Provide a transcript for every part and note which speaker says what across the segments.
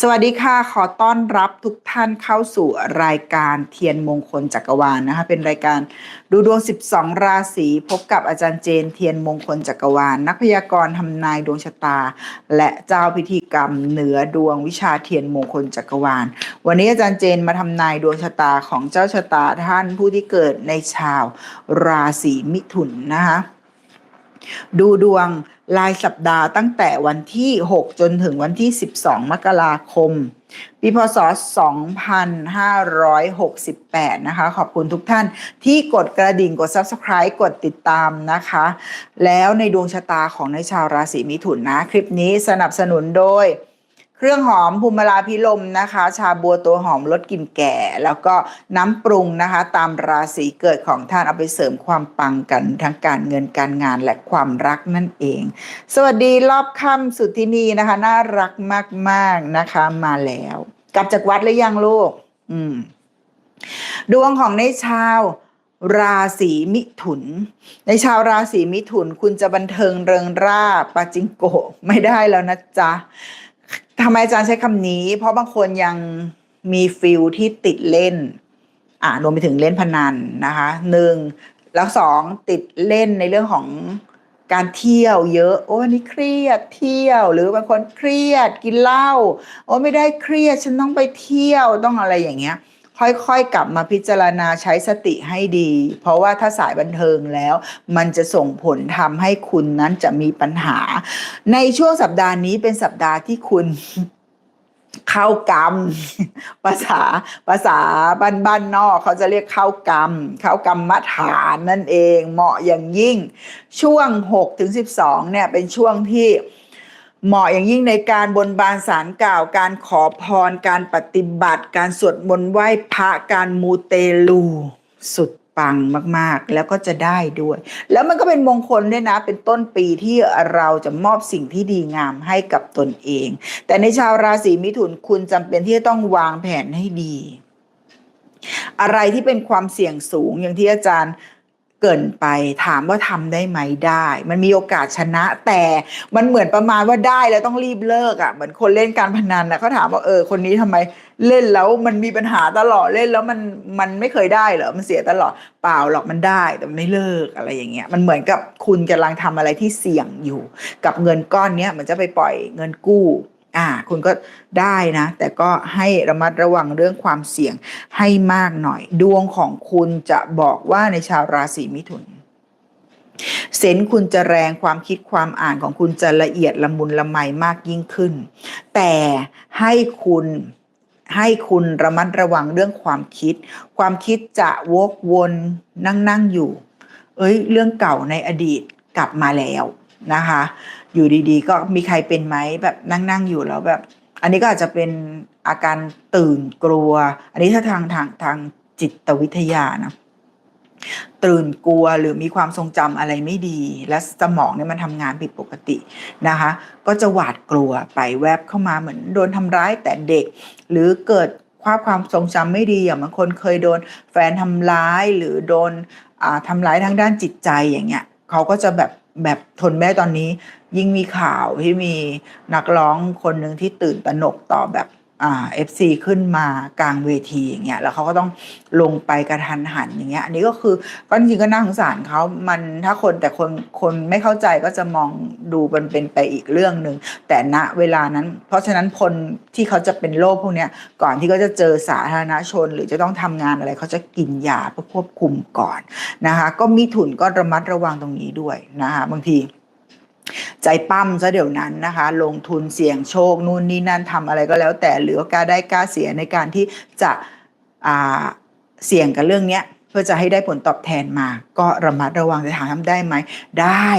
Speaker 1: สวัสดีค่ะ ขอต้อนรับทุกท่านเข้าสู่รายการเทียนมงคลจักรวาลนะคะ เป็นรายการดูดวง 12 ราศีพบกับอาจารย์เจน เทียนมงคลจักรวาล นักพยากรณ์ทำนายดวงชะตา และเจ้าพิธีกรรมเหนือดวงวิชาเทียนมงคลจักรวาล วันนี้อาจารย์เจนมาทำนายดวงชะตาของเจ้าชะตาท่านผู้ที่เกิดในชาวราศีมิถุนนะคะ ดูดวงรายสัปดาห์ตั้งแต่วันที่ 6 จนถึงวันที่ 12 มกราคม ปีพศ 2568 นะคะ ขอบคุณทุกท่านที่กดกระดิ่งกด Subscribe กดติดตามนะคะ แล้วในดวงชะตาของในชาวราศีมิถุนนะ คลิปนี้สนับสนุนโดย เครื่องหอมภูมิลาพิลมนะคะ ชาบัวตัวหอมลดกลิ่นแก่ แล้วก็น้ำปรุงนะคะ ตามราศีเกิดของท่านเอาไปเสริมความปังกันทั้งการเงินการงานและความรักนั่นเอง สวัสดีรอบค่ำสุดที่นี่นะคะ น่ารักมากๆนะคะมาแล้ว กลับจากวัดหรือยังลูก อืม ดวงของในชาวราศีมิถุน ในชาวราศีมิถุนคุณจะบันเทิงเริงร่าปาจิงโกะไม่ได้แล้วนะจ๊ะ ทำไมอาจารย์ใช้คำนี้ เพราะบางคนยังมีฟิลที่ติดเล่น อ่ารวมไปถึงเล่นพนันนะคะหนึ่งแล้วสองติดเล่นในเรื่องของการเที่ยวเยอะ โอ้นี่เครียดเที่ยว หรือบางคนเครียดกินเหล้าโอ้ไม่ได้เครียดฉันต้องไปเที่ยวต้องอะไรอย่างเงี้ย ค่อยๆ กลับมาพิจารณาใช้สติให้ดี เพราะว่าถ้าสายบันเทิงแล้ว มันจะส่งผลทำให้คุณนั้นจะมีปัญหา ในช่วงสัปดาห์นี้เป็นสัปดาห์ที่คุณเข้ากรรม ภาษาภาษาบ้านบ้านนอกเขาจะเรียกเข้ากรรมเข้ากรรมฐานนั่นเองเหมาะอย่างยิ่ง ช่วง6ถึง12เนี่ยเป็นช่วงที่ เหมาะอย่างยิ่งในการบนบานสารกล่าว การขอพร การปฏิบัติ การสวดมนต์ไหว้พระ การมูเตลู สุดปังมากๆ แล้วก็จะได้ด้วย แล้วมันก็เป็นมงคลด้วยนะ เป็นต้นปีที่เราจะมอบสิ่งที่ดีงามให้กับตนเอง แต่ในชาวราศีมิถุนคุณจำเป็นที่จะต้องวางแผนให้ดี อะไรที่เป็นความเสี่ยงสูงอย่างที่อาจารย์ เกินไปถามว่าทำได้ไหมได้ มันมีโอกาสชนะแต่มันเหมือนประมาณว่าได้แล้วต้องรีบเลิกอะ่ะเหมือนคนเล่นการพนันนะเขาถามว่าเออคนนี้ทำไมเล่นแล้วมันมีปัญหาตลอดเล่นแล้วมันมันไม่เคยได้เหรอมันเสียตลอดเปล่าหรอกมันได้แต่มันไม่เลิกอะไรอย่างเงี้ยมันเหมือนกับคุณกำลังทำอะไรที่เสี่ยงอยู่ กับเงินก้อนเนี้ยมันจะไปปล่อยเงินกู้ อ่าคุณก็ได้นะ แต่ก็ให้ระมัดระวังเรื่องความเสี่ยงให้มากหน่อย ดวงของคุณจะบอกว่าในชาวราศีมิถุนเซนคุณจะแรงความคิดความอ่านของคุณจะละเอียดละมุนละไมมากยิ่งขึ้น แต่ให้คุณให้คุณระมัดระวังเรื่องความคิด ความคิดจะวกวนนั่งนั่งอยู่ เอ้ย เรื่องเก่าในอดีตกลับมาแล้ว นะคะ อยู่ดีๆ ก็มีใครเป็นไหมแบบนั่งๆอยู่แล้วแบบ อันนี้ก็อาจจะเป็นอาการตื่นกลัว อันนี้ถ้าทางทางทางจิตวิทยานะตื่นกลัวหรือมีความทรงจำอะไรไม่ดี และสมองเนี่ยมันทำงานผิดปกตินะคะ ก็จะหวาดกลัวไปแวบเข้ามาเหมือนโดนทำร้ายแต่เด็ก หรือเกิดความความทรงจำไม่ดีอย่างบางคนเคยโดนแฟนทำร้ายหรือโดนอ่าทำร้ายทางด้านจิตใจอย่างเงี้ยเขาก็จะแบบ แบบทนไม่ตอนนี้ยิ่งมีข่าวที่มีนักร้องคนหนึ่งที่ตื่นตระหนกต่อแบบ เอฟซีขึ้นมากลางเวทีอย่างเงี้ยแล้วเขาก็ต้องลงไปกระทันหันอย่างเงี้ยอันนี้ก็คือก็จริงก็น่าสงสารเขามันถ้าคนแต่คนคนไม่เข้าใจก็จะมองดูมันเป็นไปอีกเรื่องหนึ่งแต่ณเวลานั้น เพราะฉะนั้นคนที่เขาจะเป็นโรคพวกเนี้ยก่อนที่เขาจะเจอสาธารณชน หรือจะต้องทำงานอะไรเขาจะกินยาเพื่อควบคุมก่อนนะคะ ก็มีถุนก็ระมัดระวังตรงนี้ด้วยนะคะบางที ใจปั้มซะเดี๋ยวนั้นนะคะ ลงทุนเสี่ยงโชคนู่นนี่นั่นทำอะไรก็แล้วแต่หรือว่ากล้าได้กล้าเสียในการที่จะเสี่ยงกับเรื่องเนี้ยเพื่อจะให้ได้ผลตอบแทนมา ก็ระมัดระวังจะถามทำได้ไหมได้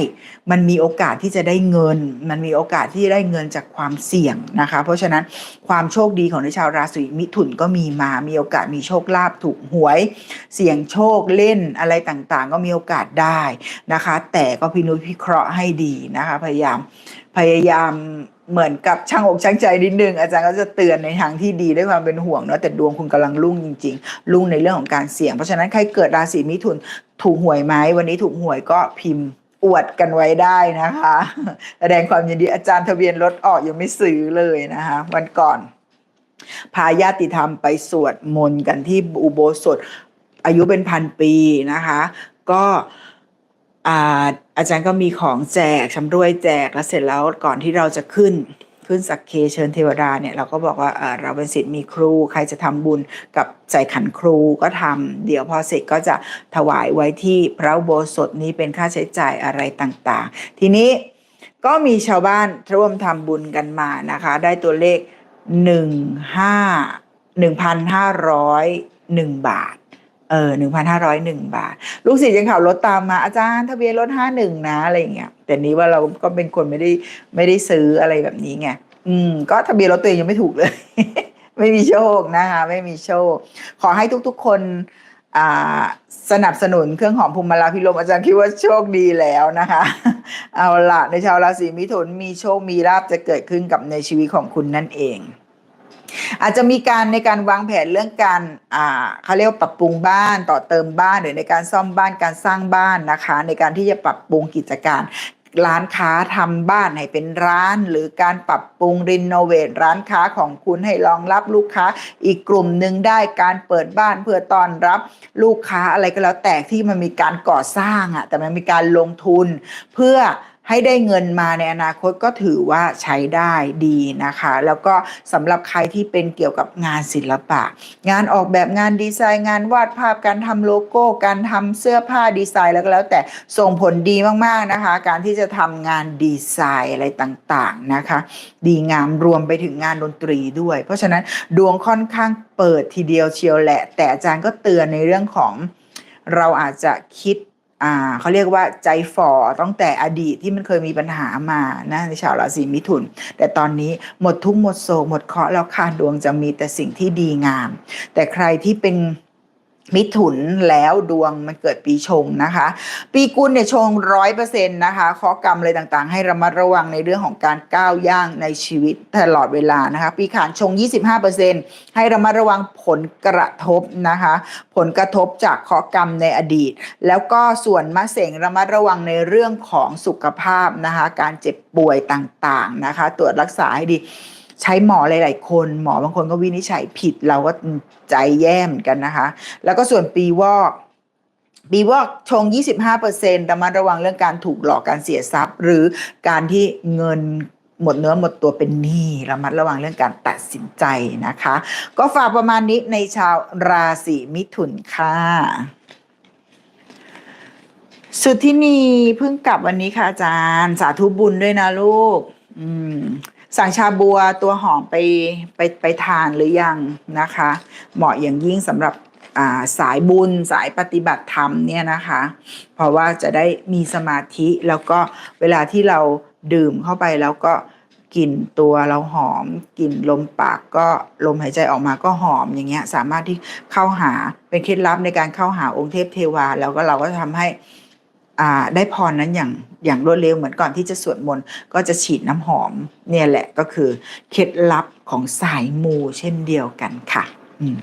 Speaker 1: มันมีโอกาสที่จะได้เงิน มันมีโอกาสที่จะได้เงินจากความเสี่ยงนะคะ เพราะฉะนั้นความโชคดีของในชาวราศีมิถุนก็มีมา มีโอกาสมีโชคลาภถูกหวย เสี่ยงโชคเล่นอะไรต่างๆ ก็มีโอกาสได้นะคะ แต่ก็พินุพิเคราะห์ให้ดีนะคะ พยายามพยายาม เหมือนกับช่างอกช่างใจนิดนึง อาจารย์ก็จะเตือนในทางที่ดีด้วยความเป็นห่วงเนาะแต่ดวงคุณกำลังรุ่งจริง ๆ รุ่งในเรื่องของการเสี่ยง เพราะฉะนั้นใครเกิดราศีมิถุนถูกหวยไหมวันนี้ถูกหวยก็พิมพ์อวดกันไว้ได้นะคะแสดงความยินดีอาจารย์ทะเบียนรถออกยังไม่ซื้อเลยนะคะวันก่อน พาญาติธรรมไปสวดมนต์กันที่อุโบสถอายุเป็นพันปีนะคะ ก็ อาจารย์ก็มีของแจกชำรวยแจกแล้วเสร็จแล้วก่อนที่เราจะขึ้นขึ้นสักเคเชิญเทวดาเนี่ยเราก็บอกว่าเราเป็นศิษย์มีครู ใครจะทำบุญกับใส่ขันครูก็ทำเดี๋ยวพอเสร็จก็จะถวายไว้ที่พระโบสถนี้เป็นค่าใช้จ่ายอะไรต่างๆ ทีนี้ก็มีชาวบ้านร่วมทำบุญกันมานะคะ ได้ตัวเลขหนึ่งห้าหนึ่งพันห้าร้อยหนึ่งบาท เออหนึ่งพันห้าร้อยหนึ่งบาท ลูกศิษย์ยังขับรถตามมา อาจารย์ทะเบียนรถห้าหนึ่งนะอะไรอย่างเงี้ยแต่นี้ว่าเราก็เป็นคนไม่ได้ไม่ได้ซื้ออะไรแบบนี้ไงอืม ก็ทะเบียนรถตัวเองยังไม่ถูกเลย ไม่มีโชคนะคะไม่มีโชค ขอให้ทุกๆคนอ่าสนับสนุนเครื่องหอมภูมิมาลาพิลมอาจารย์คิดว่าโชคดีแล้วนะคะ เอาละในชาวราศีมิถุนมีโชคมีลาบจะเกิดขึ้นกับในชีวิตของคุณนั่นเอง อาจจะมีการในการวางแผนเรื่องการอ่าเขาเรียกว่าปรับปรุงบ้านต่อเติมบ้านหรือในการซ่อมบ้านการสร้างบ้านนะคะ ในการที่จะปรับปรุงกิจการร้านค้าทำบ้านให้เป็นร้าน หรือการปรับปรุงรีโนเวทร้านค้าของคุณให้รองรับลูกค้า อีกกลุ่มหนึ่งได้การเปิดบ้านเพื่อต้อนรับลูกค้าอะไรก็แล้วแต่ที่มันมีการก่อสร้างอะแต่มันมีการลงทุนเพื่อ ให้ได้เงินมาในอนาคตก็ถือว่าใช้ได้ดีนะคะ แล้วก็สำหรับใครที่เป็นเกี่ยวกับงานศิลปะ งานออกแบบงานดีไซน์งานวาดภาพการทำโลโก้ การทำเสื้อผ้าดีไซน์แล้วก็แล้ว แต่ส่งผลดีมากๆนะคะ การที่จะทำงานดีไซน์อะไรต่างๆนะคะ ดีงามรวมไปถึงงานดนตรีด้วย เพราะฉะนั้นดวงค่อนข้างเปิดทีเดียวเชียวแหละ แต่อาจารย์ก็เตือนในเรื่องของเราอาจจะคิด อ่าเขาเรียกว่าใจฝ่อตั้งแต่อดีตที่มันเคยมีปัญหามานะในชาวราศีมิถุน แต่ตอนนี้หมดทุกหมดโศกหมดเคราะห์แล้วค่ะดวงจะมีแต่สิ่งที่ดีงาม แต่ใครที่เป็น มิถุนแล้วดวงมันเกิดปีชงนะคะ ปีกุลเนี่ยชงร้อยเปอร์เซ็นต์นะคะข้อกรรมอะไรต่างๆ ให้ระมัดระวังในเรื่องของการก้าวย่างในชีวิตตลอดเวลานะคะ ปีขานชง 25เปอร์เซ็นต์ให้ระมัดระวังผลกระทบนะคะ ผลกระทบจากข้อกรรมในอดีต แล้วก็ส่วนมะเสงระมัดระวังในเรื่องของสุขภาพนะคะ การเจ็บป่วยต่างๆนะคะ ตรวจรักษาให้ดี ใช้หมอหลาย ๆ คน หมอบางคนก็วินิจฉัยผิดเราก็ใจแย่เหมือนกันนะคะ แล้วก็ส่วนปีวอกปีวอกชง 25%ระมัดระวังเรื่องการถูกหลอกการเสียทรัพย์ หรือการที่เงินหมดเนื้อหมดตัวเป็นหนี้ระมัดระวังเรื่องการตัดสินใจนะคะ ก็ฝากประมาณนี้ในชาวราศีมิถุนค่ะ สุดที่นี่เพิ่งกลับวันนี้ค่ะอาจารย์ สาธุบุญด้วยนะลูก อืม สั่งชาบัวตัวหอมไปไปไปทานหรือยังนะคะ เหมาะอย่างยิ่งสำหรับาสายบุญสายปฏิบัติธรรมเนี่ยนะคะ เพราะว่าจะได้มีสมาธิแล้วก็เวลาที่เราดื่มเข้าไปแล้วก็กลิ่นตัวเราหอมกลิ่นลมปากก็ลมหายใจออกมาก็หอมอย่างเงี้ยสามารถที่เข้าหาเป็นเคล็ดลับในการเข้าหาองค์เทพเทวา แล้วก็เราก็ทำให้ ได้พรนั้นอย่างอย่างรวดเร็วเหมือนก่อนที่จะสวดมนต์ก็จะฉีดน้ำหอมเนี่ยแหละก็คือเคล็ดลับของสายมูเช่นเดียวกันค่ะ อืม